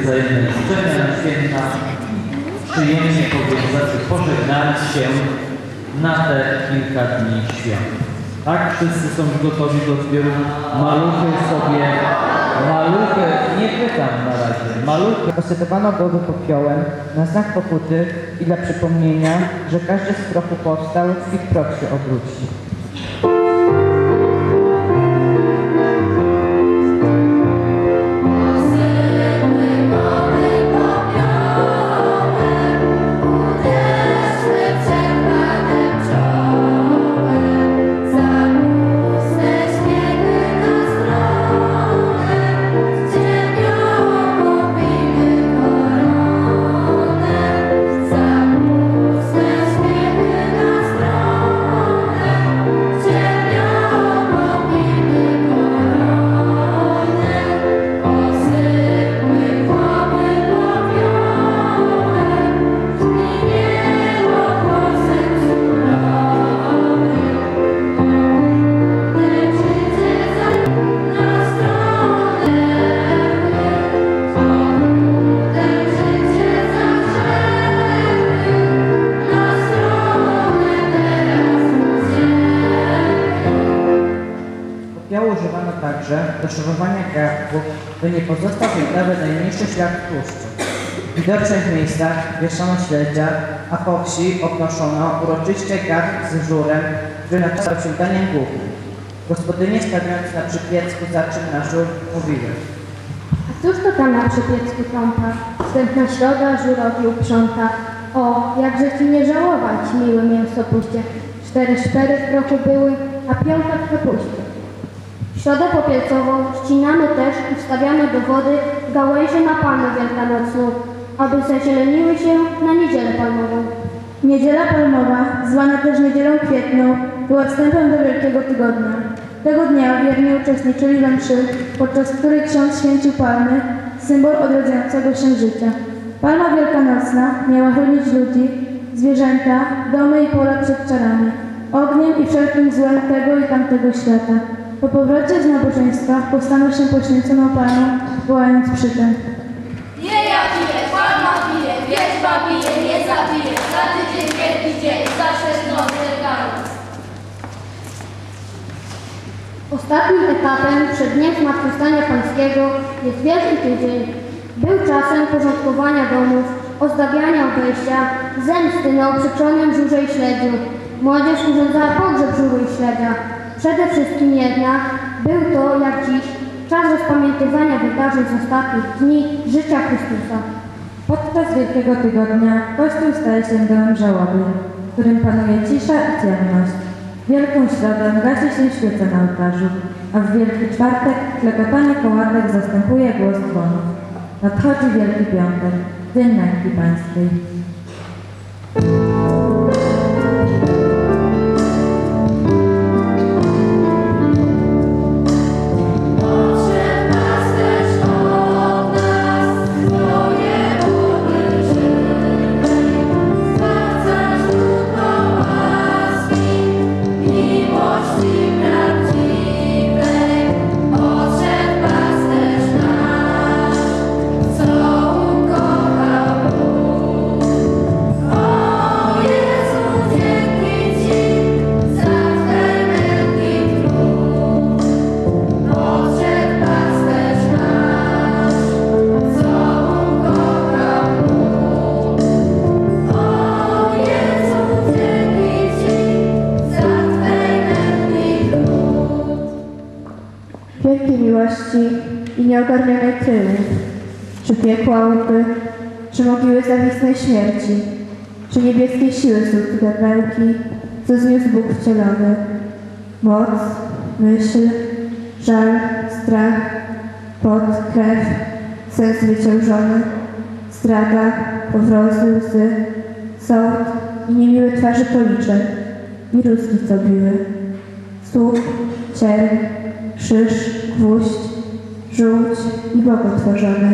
wzajemne życzenia na święta. Przyjemnie powiązać, pożegnać się na te kilka dni świąt. Tak? Wszyscy są gotowi do zbioru. Maluchy sobie, maluchy, nie pytam na razie, maluchy Posypano go popiołem na znak pokuty i dla przypomnienia, że każdy z prochu powstał i w się obróci. By nie pozostał w nawet najmniejszy ślad tłuszczu. W widocznych miejscach wieszano śledzia, a po wsi obnoszono uroczyście gard z żurem, który naczał się daniem głównym. Gospodynie stawiając na przypiecku zaczyn na żur mówiły A cóż to tam na przypiecku trąba? Wstępna środa żurowi uprząta. O, jakże ci nie żałować, miły mięsopuście. Cztery szpery w prochu były, a piąta w kapuście. Środę popielcową ścinamy też i wstawiamy do wody gałęzie na palmę wielkanocną, aby zazieleniły się na niedzielę palmową. Niedziela Palmowa, zwana też Niedzielą Kwietną, była wstępem do Wielkiego Tygodnia. Tego dnia wierni uczestniczyli we mszy, podczas której ksiądz święcił palmy, symbol odrodzającego się życia. Palma Wielkanocna miała chronić ludzi, zwierzęta, domy i pola przed czarami, ogniem i wszelkim złem tego i tamtego świata. Po powrocie z nabożeństwa powstano się poświęconą palmą, wołając przytem. Nie ja piję, palma pije, wierzba bije, nie zabije, za tydzień wielki dzień, za sześć nocy. Ostatnim etapem przed dniem Zmartwychwstania Pańskiego jest Wielki Tydzień. Był czasem porządkowania domów, ozdabiania wejścia, zemsty na uprzeczonym żurze i śledziu. Młodzież urządzała pogrzeb żuru i śledzia. Przede wszystkim jednak był to, jak dziś, czas rozpamiętywania wydarzeń z ostatnich dni życia Chrystusa. Podczas Wielkiego Tygodnia Kościół staje się domem żałoby, w którym panuje cisza i ciemność. Wielką Środę gasi się świece na ołtarzu, a w Wielki Czwartek klekotanie kołatek zastępuje głos dzwonów. Nadchodzi Wielki Piątek, Dzień Męki Pańskiej. Wielkiej miłości i nieogarnionej tryumf, czy piekła łupy, czy mogiły zawisłej śmierci, czy niebieskie siły są garbełki, co zniósł Bóg wcielony. Moc, myśl, żal, strach, pot, krew, sens wyciążony, strata, powrozy, łzy, sąd i niemiłe twarze policzek i rózgi, co biły. Słup, cierń, krzyż, gwóźdź, żółć i bogotworzone.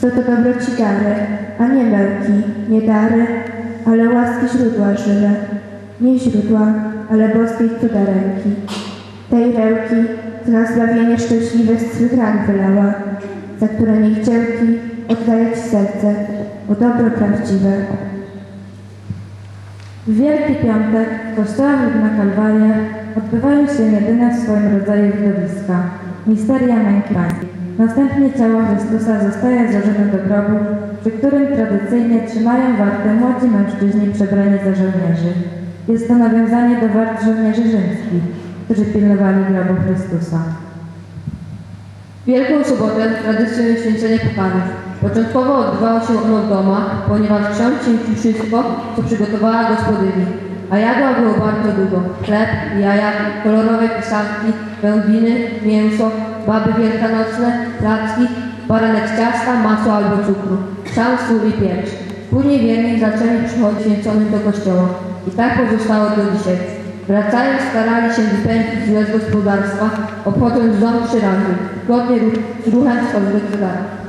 Są to dobroci dary, a nie męki, nie dary, ale łaski źródła żywe. Nie źródła, ale boskiej cudaręki. Tej ręki, co na zbawienie szczęśliwe z swych ran wylała, za które nie chcielki oddaję Ci serce, bo dobro prawdziwe. W Wielki Piątek w kościołach na Kalwariach odbywają się jedyne w swoim rodzaju widowiska – misteria męki. Następnie ciało Chrystusa zostaje złożone do grobu, przy którym tradycyjnie trzymają wartę młodzi mężczyźni przebrani za żołnierzy. Jest to nawiązanie do wart żołnierzy rzymskich, którzy pilnowali grobu Chrystusa. Wielką Sobotę tradycją jest święcenie pokarmów. Początkowo odbywało się ono w domach, ponieważ ksiądz święcił wszystko, co przygotowała gospodyni. A jadła było bardzo dużo. Chleb, jaja, kolorowe pisanki, wędliny, mięso, baby wielkanocne, placki, baranek ciasta, masła albo cukru, sam sól i pieprz. Później wierni zaczęli przychodzić święconym do kościoła. I tak pozostało do dzisiaj. Wracając starali się wypędzić złe z gospodarstwa, obchodząc dom trzy razy, zgodnie z ruchem wschodniego zegara.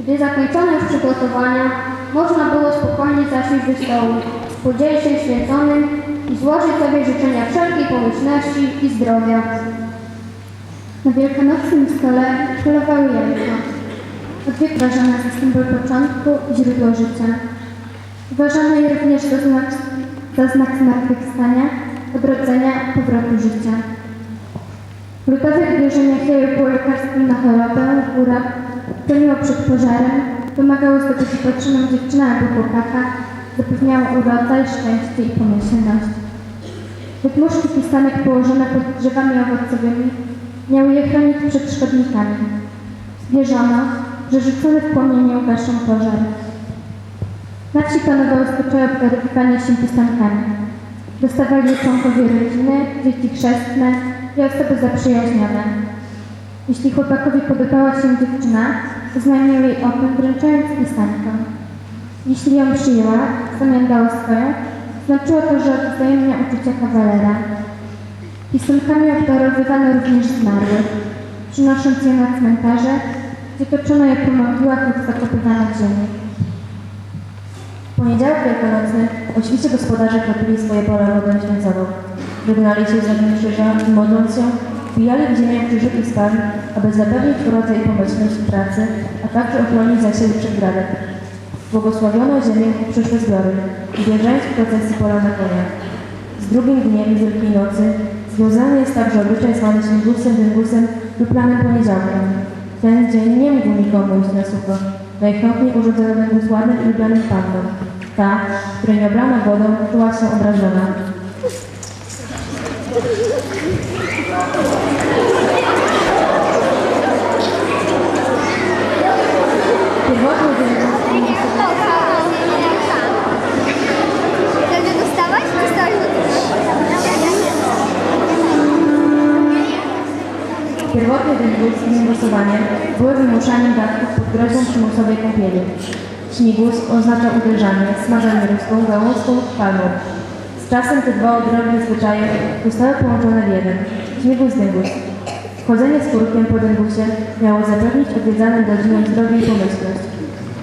Gdy zakończono już przygotowania, można było spokojnie zasiąść do stołu, podzielić się święconym i złożyć sobie życzenia wszelkiej pomyślności i zdrowia. Na wielkanocnym stole królowały jajka. Odwiekważone za symbol początku i źródło życia. Uważano je również za znak, za znak zmartwychwstania, odrodzenia, powrotu życia. Ludowe wierzenia chwieły było lekarstwem na chorobę, urak, chroniło przed pożarem, pomagało zdobyć potrzebną dziewczynę albo chłopaka, zapewniało urodzaj, szczęście i pomyślność. Wydmuszki pisanek położone pod drzewami owocowymi miały je chronić przed szkodnikami. Wierzono, że rzucone w płomienie nie ugaszą pożar. Na wsi panowało zwyczaje obdarowywania się pisankami. Dostawali je członkowie rodziny, dzieci chrzestne i osoby zaprzyjaźnione. Jeśli chłopakowi podobała się dziewczyna, oznajmiał jej o tym, wręczając. Jeśli ją przyjęła, w zamian dała swoją, znaczyło to, że odwzajemnia uczucia kawalera. Pisankami obdarowywano również zmarłych, przynosząc je na cmentarze, gdzie toczono je po mogiłach lub zakopywano w ziemi. W poniedziałek wielkanocny o świcie gospodarze kropili swoje pola wodą święcową. Żegnali się z krzyża i modląc się, wbijali w ziemię krzyżyki spali, aby zapewnić urodzaj i pomyślność pracy, a także ochronić zasięg przed gradem. Błogosławiono ziemię i przyszłe zbiory, ubierzając w procesji pola na. Z drugim dniem Wielkiej Nocy związany jest także obyczaj zwany Śmigusem, Dyngusem lub lanym poniedziałkiem. Ten dzień nie mógł nikomu iść na sucho. Najchętniej urządzono Dyngus ładnym i lubianym panną. Ta, której nie obrano wodą, czuła się obrażona. Pierwotny Pierwotny dyngus z głosowaniem były wymuszaniem datków pod groźbą przymusowej kąpieli. Śmigus oznacza uderzanie, smażenie ruską, gałązką, palmą. Z czasem te dwa odrębne zwyczaje zostały połączone w jeden. Śmigus dyngus. Wchodzenie z kurkiem po dyngusie miało zapewnić odwiedzanym rodzinom zdrowie i pomyślność.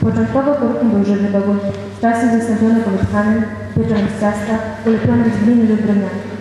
Początkowo kurkiem był kogut, z czasem zastąpiony wytchanym, pieczonym z ciasta, ulepionym z gliny lub drewnianych.